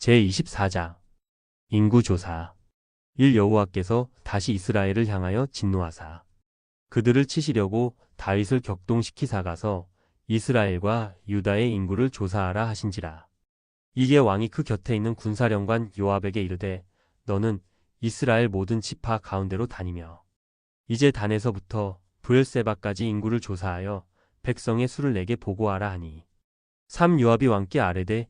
제24장. 인구조사. 1 여호와께서 다시 이스라엘을 향하여 진노하사. 그들을 치시려고 다윗을 격동시키사 가서 이스라엘과 유다의 인구를 조사하라 하신지라. 이게 왕이 그 곁에 있는 군사령관 요압에게 이르되 너는 이스라엘 모든 지파 가운데로 다니며 이제 단에서부터 브엘세바까지 인구를 조사하여 백성의 수를 내게 보고하라 하니. 3 요압이 왕께 아뢰되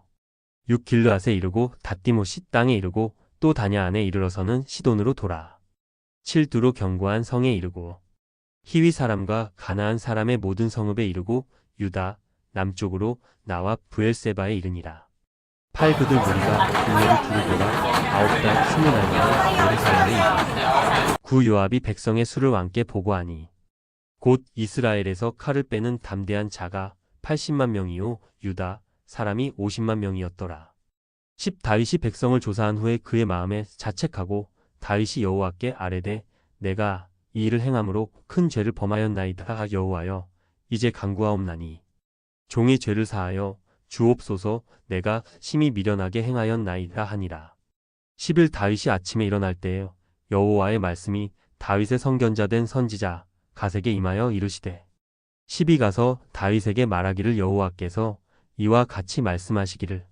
육 길르앗에 이르고 다띠모시 땅에 이르고 또 다냐 안에 이르러서는 시돈으로 돌아 칠두로 견고한 성에 이르고 히위 사람과 가나안 사람의 모든 성읍에 이르고 유다 남쪽으로 나와 부엘세바에 이르니라. 팔 그들 무리가 군대를 두르고라 아홉 달 스무 날마다 예루살렘에 이르니라. 구 요압이 백성의 수를 왕께 보고하니 곧 이스라엘에서 칼을 빼는 담대한 자가 80만 명이요 유다 사람이 50만 명이었더라. 10 다윗이 백성을 조사한 후에 그의 마음에 자책하고 다윗이 여호와께 아뢰되 내가 이 일을 행함으로 큰 죄를 범하였나이다 여호와여 이제 간구하옵나니 종의 죄를 사하여 주옵소서 내가 심히 미련하게 행하였나이다 하니라. 10일 다윗이 아침에 일어날 때에 여호와의 말씀이 다윗의 성견자 된 선지자 가세게 임하여 이르시되 10이 가서 다윗에게 말하기를 여호와께서 이와 같이 말씀하시기를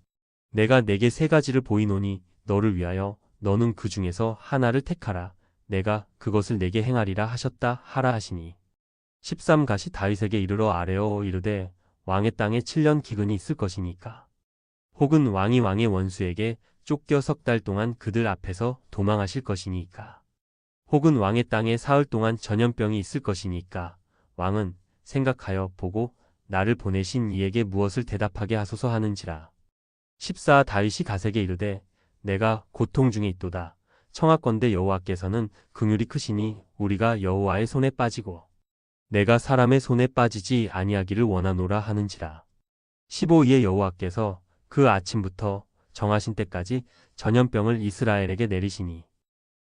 내가 내게 세 가지를 보이노니 너를 위하여 너는 그 중에서 하나를 택하라. 내가 그것을 내게 행하리라 하셨다 하라 하시니. 13가시 다윗에게 이르러 아뢰어 이르되 왕의 땅에 7년 기근이 있을 것이니까. 혹은 왕이 왕의 원수에게 쫓겨 석 달 동안 그들 앞에서 도망하실 것이니까. 혹은 왕의 땅에 사흘 동안 전염병이 있을 것이니까. 왕은 생각하여 보고 나를 보내신 이에게 무엇을 대답하게 하소서 하는지라. 14 다윗이 가세게 이르되 내가 고통 중에 있도다. 청하건대 여호와께서는 긍휼이 크시니 우리가 여호와의 손에 빠지고 내가 사람의 손에 빠지지 아니하기를 원하노라 하는지라. 15이에 여호와께서 그 아침부터 정하신 때까지 전염병을 이스라엘에게 내리시니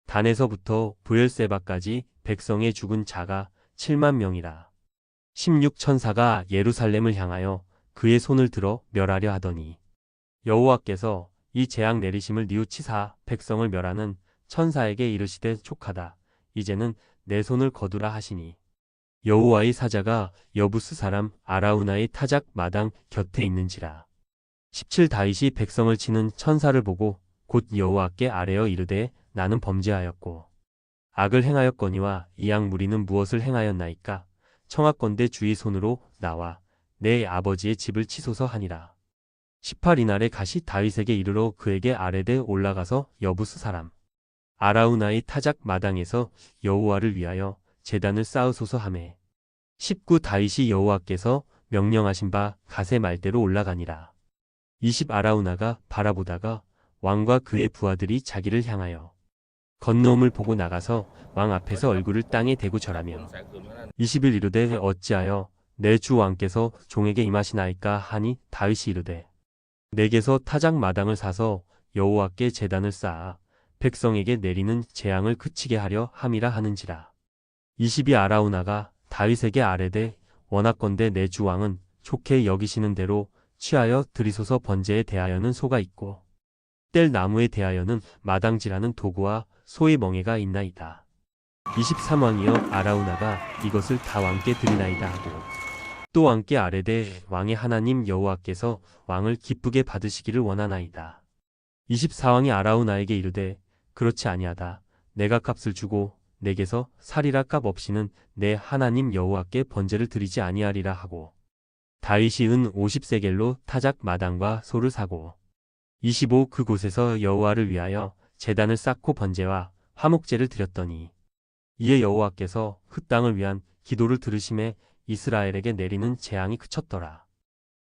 단에서부터 부엘세바까지 백성의 죽은 자가 7만 명이라. 16 천사가 예루살렘을 향하여 그의 손을 들어 멸하려 하더니 여호와께서 이 재앙 내리심을 뉘우치사 백성을 멸하는 천사에게 이르시되 촉하다. 이제는 내 손을 거두라 하시니 여호와의 사자가 여부스 사람 아라우나의 타작 마당 곁에 있는지라. 17 다윗이 백성을 치는 천사를 보고 곧 여호와께 아뢰어 이르되 나는 범죄하였고 악을 행하였거니와 이양 무리는 무엇을 행하였나이까 청하건대 주의 손으로 나와 내 아버지의 집을 치소서 하니라. 18 이날에 가시 다윗에게 이르러 그에게 아뢰되 올라가서 여부스 사람 아라우나의 타작 마당에서 여호와를 위하여 제단을 쌓으소서 하매 19 다윗이 여호와께서 명령하신 바 가세 말대로 올라가니라. 20 아라우나가 바라보다가 왕과 그의 부하들이 자기를 향하여 건너옴을 보고 나가서 왕 앞에서 얼굴을 땅에 대고 절하며 20일 이르되 어찌하여 내 주 왕께서 종에게 임하시나이까 하니 다윗이 이르되 내게서 타작 마당을 사서 여호와께 제단을 쌓아 백성에게 내리는 재앙을 그치게 하려 함이라 하는지라. 20이 아라우나가 다윗에게 아뢰되 원하건대 내 주 왕은 좋게 여기시는 대로 취하여 드리소서 번제에 대하여는 소가 있고 뗄 나무에 대하여는 마당질하는 도구와 소의 멍에가 있나이다. 23왕이여 아라우나가 이것을 다 왕께 드리나이다 하고 또 왕께 아뢰되 왕의 하나님 여호와께서 왕을 기쁘게 받으시기를 원하나이다. 24왕이 아라우나에게 이르되 그렇지 아니하다. 내가 값을 주고 내게서 살이라 값 없이는 내 하나님 여호와께 번제를 드리지 아니하리라 하고 다윗이 은 50세겔로 타작 마당과 소를 사고 25 그곳에서 여호와를 위하여 제단을 쌓고 번제와 화목제를 드렸더니 이에 여호와께서 그 땅을 위한 기도를 들으심에 이스라엘에게 내리는 재앙이 그쳤더라.